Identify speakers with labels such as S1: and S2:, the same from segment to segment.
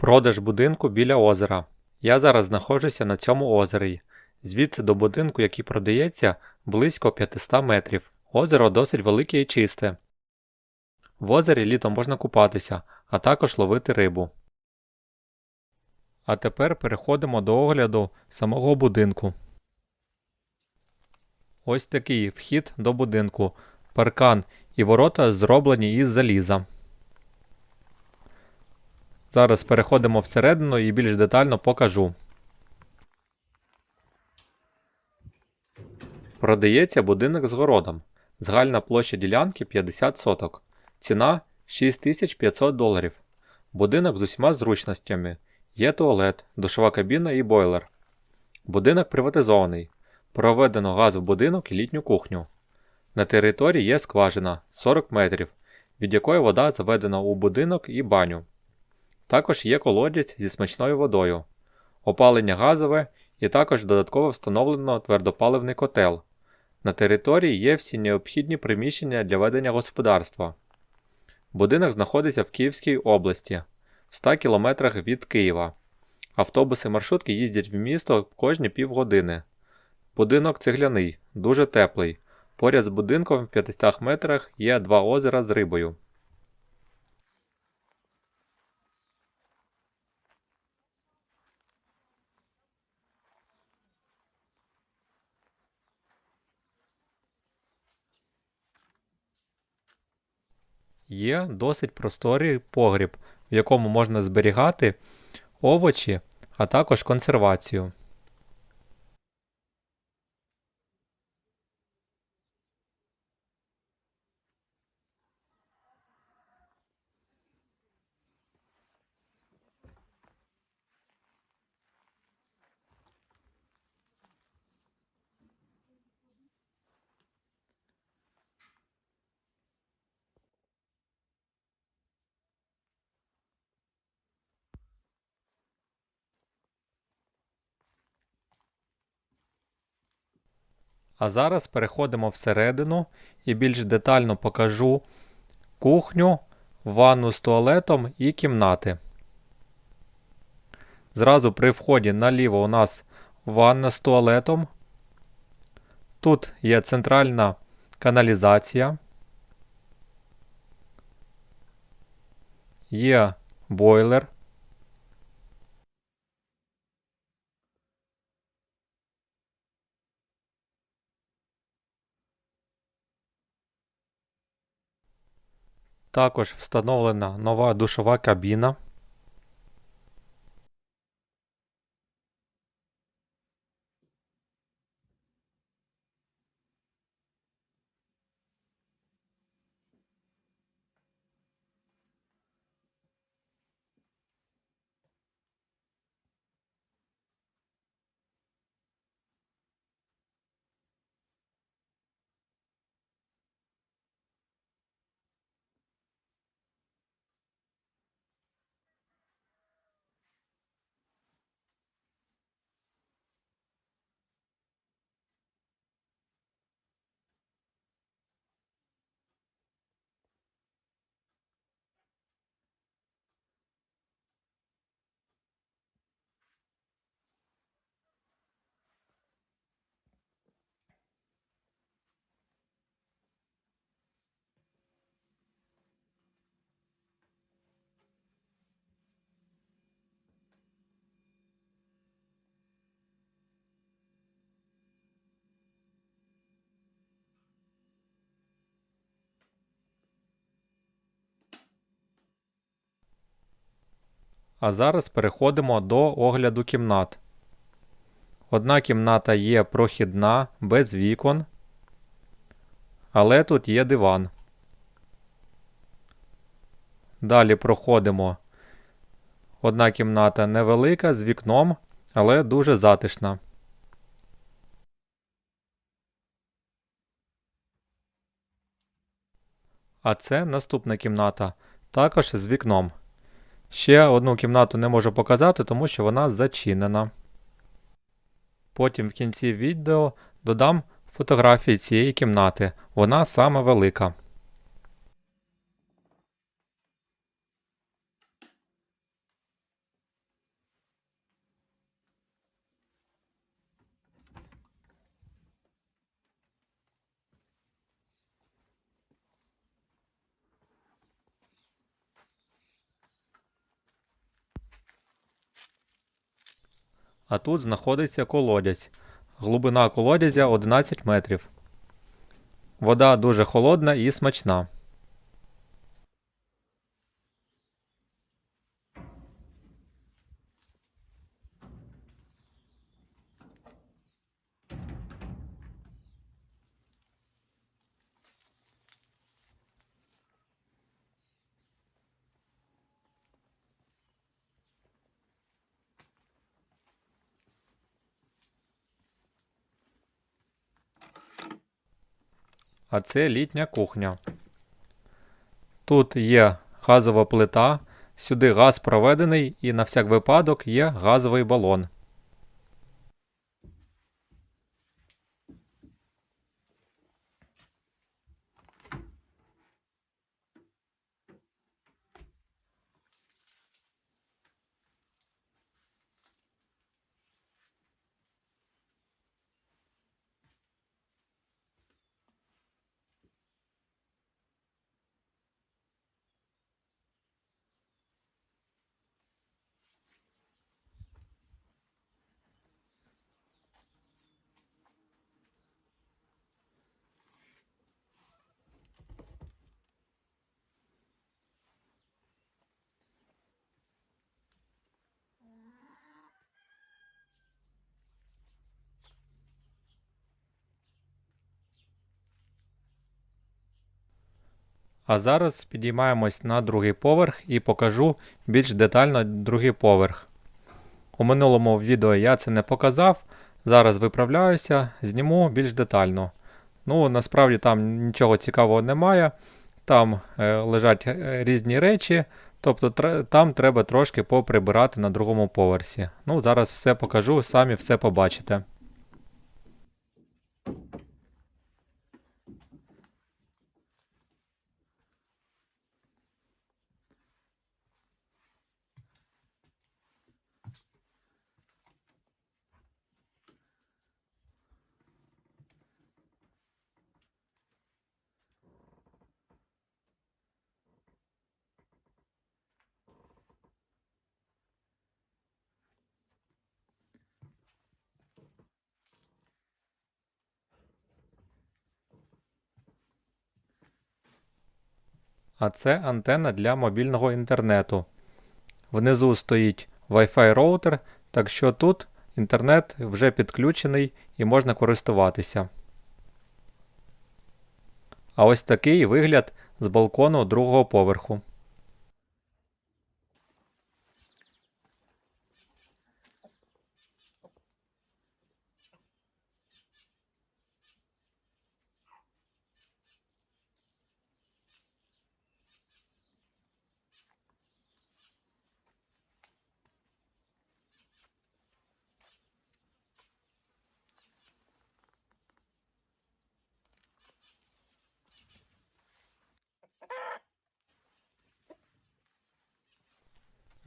S1: Продаж будинку біля озера. Я зараз знаходжуся на цьому озері. Звідси до будинку, який продається, близько 500 метрів. Озеро досить велике і чисте. В озері літом можна купатися, а також ловити рибу. А тепер переходимо до огляду самого будинку. Ось такий вхід до будинку. Паркан і ворота зроблені із заліза. Зараз переходимо всередину і більш детально покажу. Продається будинок з городом. Загальна площа ділянки 50 соток. Ціна 6500 доларів. Будинок з усіма зручностями. Є туалет, душова кабіна і бойлер. Будинок приватизований. Проведено газ в будинок і літню кухню. На території є скважина 40 метрів, від якої вода заведена у будинок і баню. Також є колодязь зі смачною водою, опалення газове і також додатково встановлено твердопаливний котел. На території є всі необхідні приміщення для ведення господарства. Будинок знаходиться в Київській області, в 100 км від Києва. Автобуси маршрутки їздять в місто кожні півгодини. Будинок цегляний, дуже теплий. Поряд з будинком в 500 метрах є два озера з рибою. Є досить просторий погріб, в якому можна зберігати овочі, а також консервацію. А зараз переходимо всередину і більш детально покажу кухню, ванну з туалетом і кімнати. Зразу при вході наліво у нас ванна з туалетом. Тут є центральна каналізація. Є бойлер. Також встановлена нова душова кабіна. А зараз переходимо до огляду кімнат. Одна кімната є прохідна, без вікон. Але тут є диван. Далі проходимо. Одна кімната невелика з вікном, але дуже затишна. А це наступна кімната, також з вікном. Ще одну кімнату не можу показати, тому що вона зачинена. Потім в кінці відео додам фотографії цієї кімнати. Вона саме велика. А тут знаходиться колодязь. Глибина колодязя 11 метрів. Вода дуже холодна і смачна. А це літня кухня. Тут є газова плита, сюди газ проведений і на всяк випадок є газовий балон. А зараз підіймаємось на другий поверх і покажу більш детально другий поверх. У минулому відео я це не показав. Зараз виправляюся, зніму більш детально. Ну, насправді там нічого цікавого немає. Там е, лежать е, різні речі, тобто тре- там треба трошки поприбирати на другому поверсі. Ну, зараз все покажу, самі все побачите. А це антенна для мобільного інтернету. Внизу стоїть Wi-Fi роутер, так що тут інтернет вже підключений і можна користуватися. А ось такий вигляд з балкону другого поверху.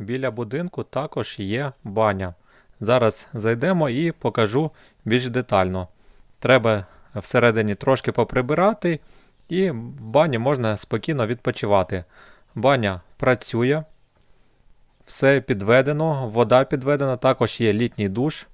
S1: Біля будинку також є баня. Зараз зайдемо і покажу більш детально. Треба всередині трошки поприбирати, і в бані можна спокійно відпочивати. Баня працює, все підведено, вода підведена, також є літній душ.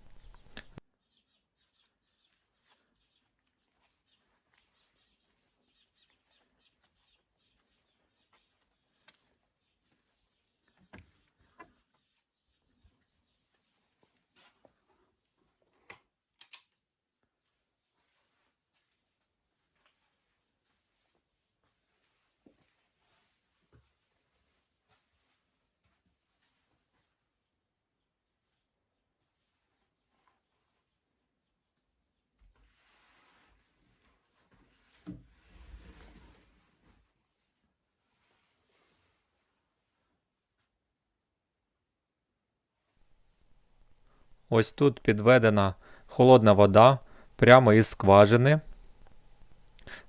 S1: Ось тут підведена холодна вода прямо із скважини.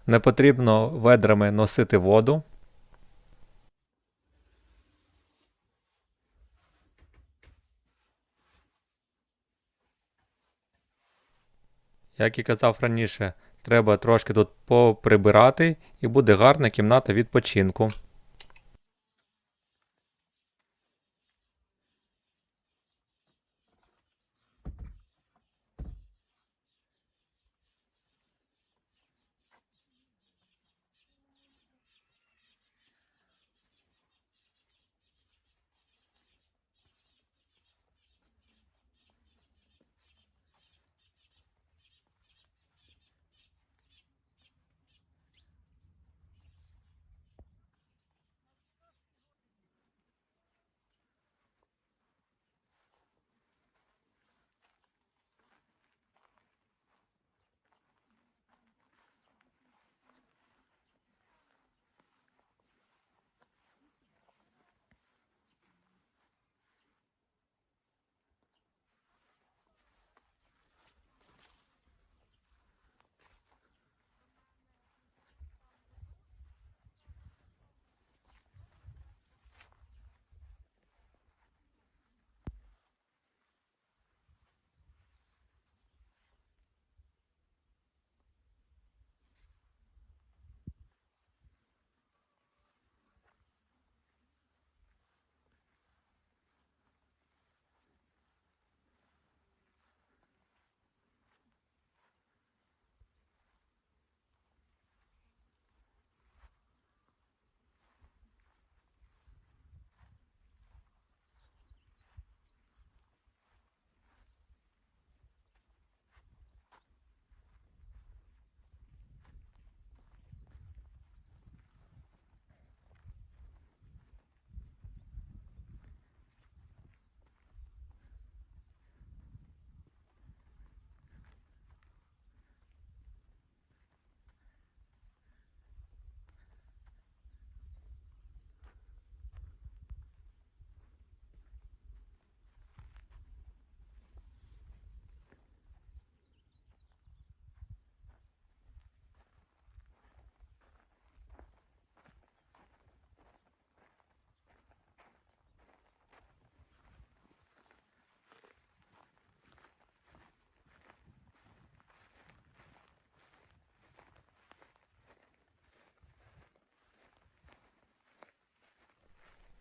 S1: Не потрібно ведрами носити воду. Як і казав раніше, треба трошки тут поприбирати і буде гарна кімната відпочинку.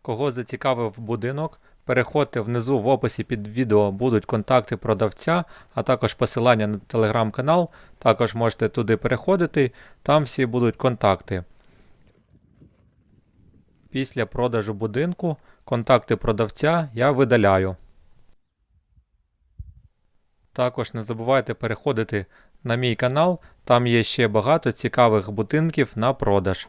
S1: Кого зацікавив будинок, переходьте внизу в описі під відео будуть контакти продавця, а також посилання на телеграм-канал. Також можете туди переходити, там всі будуть контакти. Після продажу будинку контакти продавця я видаляю. Також не забувайте переходити на мій канал, там є ще багато цікавих будинків на продаж.